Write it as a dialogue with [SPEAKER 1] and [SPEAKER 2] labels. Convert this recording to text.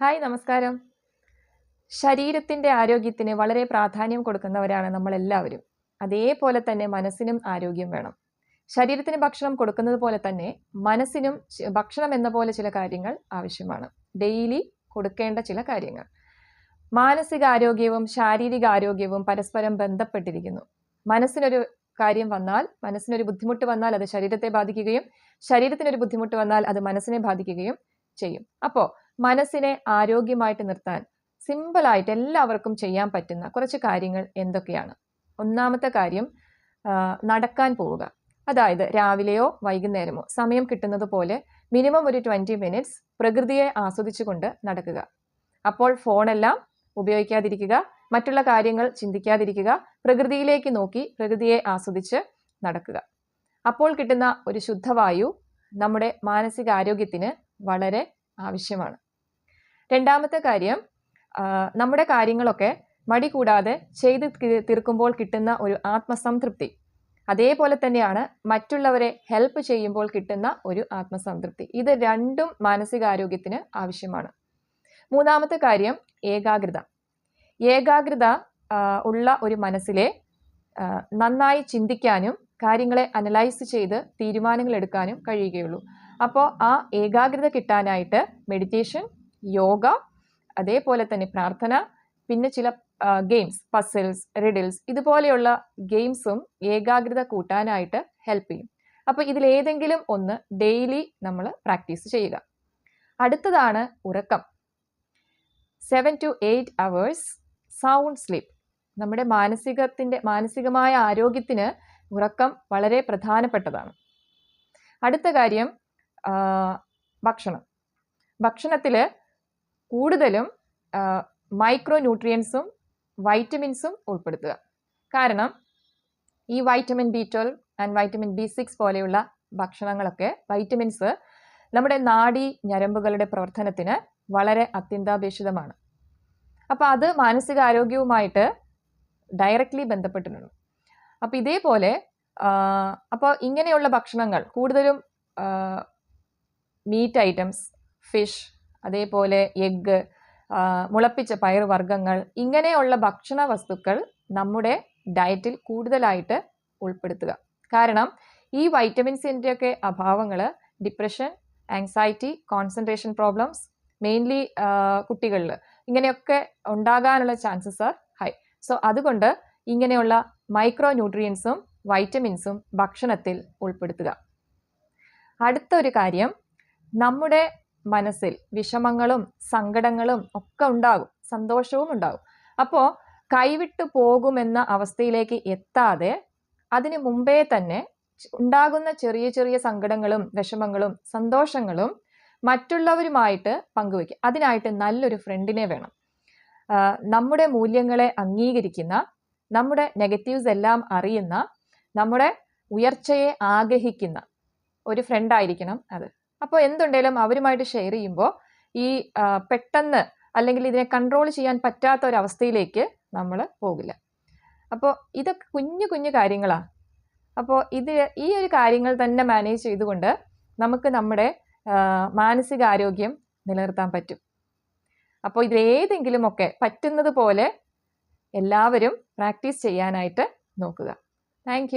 [SPEAKER 1] Hi നമസ്കാരം. ശരീരത്തിന്റെ ആരോഗ്യത്തിന് വളരെ പ്രാധാന്യം കൊടുക്കുന്നവരാണ് നമ്മളെല്ലാവരും. അതേപോലെ തന്നെ മനസ്സിനും ആരോഗ്യം വേണം. ശരീരത്തിന് ഭക്ഷണം കൊടുക്കുന്നത് പോലെ തന്നെ മനസ്സിനും ഭക്ഷണം എന്ന പോലെ ചില കാര്യങ്ങൾ ആവശ്യമാണ്. ഡെയിലി കൊടുക്കേണ്ട ചില കാര്യങ്ങൾ. മാനസിക ആരോഗ്യവും ശാരീരിക ആരോഗ്യവും പരസ്പരം ബന്ധപ്പെട്ടിരിക്കുന്നു. മനസ്സിനൊരു കാര്യം വന്നാൽ മനസ്സിനൊരു ബുദ്ധിമുട്ട് വന്നാൽ അത് ശരീരത്തെ ബാധിക്കുകയും ശരീരത്തിനൊരു ബുദ്ധിമുട്ട് വന്നാൽ അത് മനസ്സിനെ ബാധിക്കുകയും ചെയ്യും. അപ്പോൾ മനസ്സിനെ ആരോഗ്യമായിട്ട് നിർത്താൻ സിമ്പിളായിട്ട് എല്ലാവർക്കും ചെയ്യാൻ പറ്റുന്ന കുറച്ച് കാര്യങ്ങൾ എന്തൊക്കെയാണ്? ഒന്നാമത്തെ കാര്യം നടക്കാൻ പോവുക. അതായത് രാവിലെയോ വൈകുന്നേരമോ സമയം കിട്ടുന്നത് പോലെ മിനിമം ഒരു ട്വന്റി മിനിറ്റ്സ് പ്രകൃതിയെ ആസ്വദിച്ചുകൊണ്ട് നടക്കുക. അപ്പോൾ ഫോണെല്ലാം ഉപയോഗിക്കാതിരിക്കുക മറ്റുള്ള കാര്യങ്ങൾ ചിന്തിക്കാതിരിക്കുക പ്രകൃതിയിലേക്ക് നോക്കി പ്രകൃതിയെ ആസ്വദിച്ച് നടക്കുക. അപ്പോൾ കിട്ടുന്ന ഒരു ശുദ്ധവായു നമ്മുടെ മാനസികാരോഗ്യത്തിന് വളരെ ആവശ്യമാണ്. രണ്ടാമത്തെ കാര്യം നമ്മുടെ കാര്യങ്ങളൊക്കെ മടി കൂടാതെ ചെയ്ത് തീർക്കുമ്പോൾ കിട്ടുന്ന ഒരു ആത്മസംതൃപ്തി. അതേപോലെ തന്നെയാണ് മറ്റുള്ളവരെ ഹെൽപ്പ് ചെയ്യുമ്പോൾ കിട്ടുന്ന ഒരു ആത്മസംതൃപ്തി. ഇത് രണ്ടും മാനസികാരോഗ്യത്തിന് ആവശ്യമാണ്. മൂന്നാമത്തെ കാര്യം ഏകാഗ്രത. ഏകാഗ്രത ഉള്ള ഒരു മനസ്സിലെ നന്നായി ചിന്തിക്കാനും കാര്യങ്ങളെ അനലൈസ് ചെയ്ത് തീരുമാനങ്ങൾ എടുക്കാനും കഴിയുകയുള്ളൂ. അപ്പോൾ ആ ഏകാഗ്രത കിട്ടാനായിട്ട് മെഡിറ്റേഷൻ യോഗ അതേപോലെ തന്നെ പ്രാർത്ഥന പിന്നെ ചില ഗെയിംസ് പസിൽസ് റിഡിൽസ് ഇതുപോലെയുള്ള ഗെയിംസും ഏകാഗ്രത കൂട്ടാനായിട്ട് ഹെൽപ്പ് ചെയ്യും. അപ്പോൾ ഇതിലേതെങ്കിലും ഒന്ന് ഡെയിലി നമ്മൾ പ്രാക്ടീസ് ചെയ്യുക. അടുത്തതാണ് ഉറക്കം. Seven to eight hours sound sleep നമ്മുടെ മാനസികത്തിന്റെ മാനസികമായ ആരോഗ്യത്തിന് ഉറക്കം വളരെ പ്രധാനപ്പെട്ടതാണ്. അടുത്ത കാര്യം ഭക്ഷണം. ഭക്ഷണത്തിൽ കൂടുതലും മൈക്രോ ന്യൂട്രിയൻസും വൈറ്റമിൻസും ഉൾപ്പെടുത്തുക. കാരണം ഈ vitamin B twelve and vitamin B six പോലെയുള്ള ഭക്ഷണങ്ങളൊക്കെ വൈറ്റമിൻസ് നമ്മുടെ നാഡി ഞരമ്പുകളുടെ പ്രവർത്തനത്തിന് വളരെ അത്യന്താപേക്ഷിതമാണ്. അപ്പോൾ അത് മാനസികാരോഗ്യവുമായിട്ട് ഡയറക്റ്റ്ലി ബന്ധപ്പെട്ടിട്ടുണ്ട്. അപ്പോൾ ഇതേപോലെ അപ്പോൾ ഇങ്ങനെയുള്ള ഭക്ഷണങ്ങൾ കൂടുതലും മീറ്റ് ഐറ്റംസ് ഫിഷ് അതേപോലെ എഗ്ഗ് മുളപ്പിച്ച പയറുവർഗങ്ങൾ ഇങ്ങനെയുള്ള ഭക്ഷണ വസ്തുക്കൾ നമ്മുടെ ഡയറ്റിൽ കൂടുതലായിട്ട് ഉൾപ്പെടുത്തുക. കാരണം ഈ വൈറ്റമിൻസിന്റെയൊക്കെ അഭാവങ്ങൾ depression anxiety concentration problems mainly കുട്ടികളിൽ ഇങ്ങനെയൊക്കെ ഉണ്ടാകാനുള്ള ചാൻസസ് ആർ ഹൈ സോ അതുകൊണ്ട് ഇങ്ങനെയുള്ള മൈക്രോ ന്യൂട്രിയൻസും വൈറ്റമിൻസും ഭക്ഷണത്തിൽ ഉൾപ്പെടുത്തുക. അടുത്ത ഒരു കാര്യം നമ്മുടെ മനസ്സിൽ വിഷമങ്ങളും സങ്കടങ്ങളും ഒക്കെ ഉണ്ടാകും. സന്തോഷവും ഉണ്ടാകും. അപ്പോൾ കൈവിട്ടു പോകുമെന്ന അവസ്ഥയിലേക്ക് എത്താതെ അതിനു മുമ്പേ തന്നെ ഉണ്ടാകുന്ന ചെറിയ ചെറിയ സങ്കടങ്ങളും വിഷമങ്ങളും സന്തോഷങ്ങളും മറ്റുള്ളവരുമായിട്ട് പങ്കുവെക്കുക അതിനായിട്ട് നല്ലൊരു ഫ്രണ്ടിനെ വേണം. നമ്മുടെ മൂല്യങ്ങളെ അംഗീകരിക്കുന്ന നമ്മുടെ നെഗറ്റീവ്സ് എല്ലാം അറിയുന്ന നമ്മുടെ ഉയർച്ചയെ ആഗ്രഹിക്കുന്ന ഒരു ഫ്രണ്ടായിരിക്കണം അത്. അപ്പോൾ എന്തുണ്ടെങ്കിലും അവരുമായിട്ട് ഷെയർ ചെയ്യുമ്പോൾ ഈ പെട്ടെന്ന് അല്ലെങ്കിൽ ഇതിനെ കൺട്രോൾ ചെയ്യാൻ പറ്റാത്ത ഒരു അവസ്ഥയിലേക്ക് നമ്മൾ പോകില്ല. അപ്പോൾ ഇതൊക്കെ കുഞ്ഞു കുഞ്ഞു കാര്യങ്ങളാണ്. അപ്പോൾ ഇത് ഈ ഒരു കാര്യങ്ങൾ തന്നെ മാനേജ് ചെയ്തുകൊണ്ട് നമുക്ക് നമ്മുടെ മാനസികാരോഗ്യം നിലനിർത്താൻ പറ്റും. അപ്പോൾ ഇതിലേതെങ്കിലുമൊക്കെ പറ്റുന്നത് പോലെ എല്ലാവരും പ്രാക്ടീസ് ചെയ്യാനായിട്ട് നോക്കുക. താങ്ക്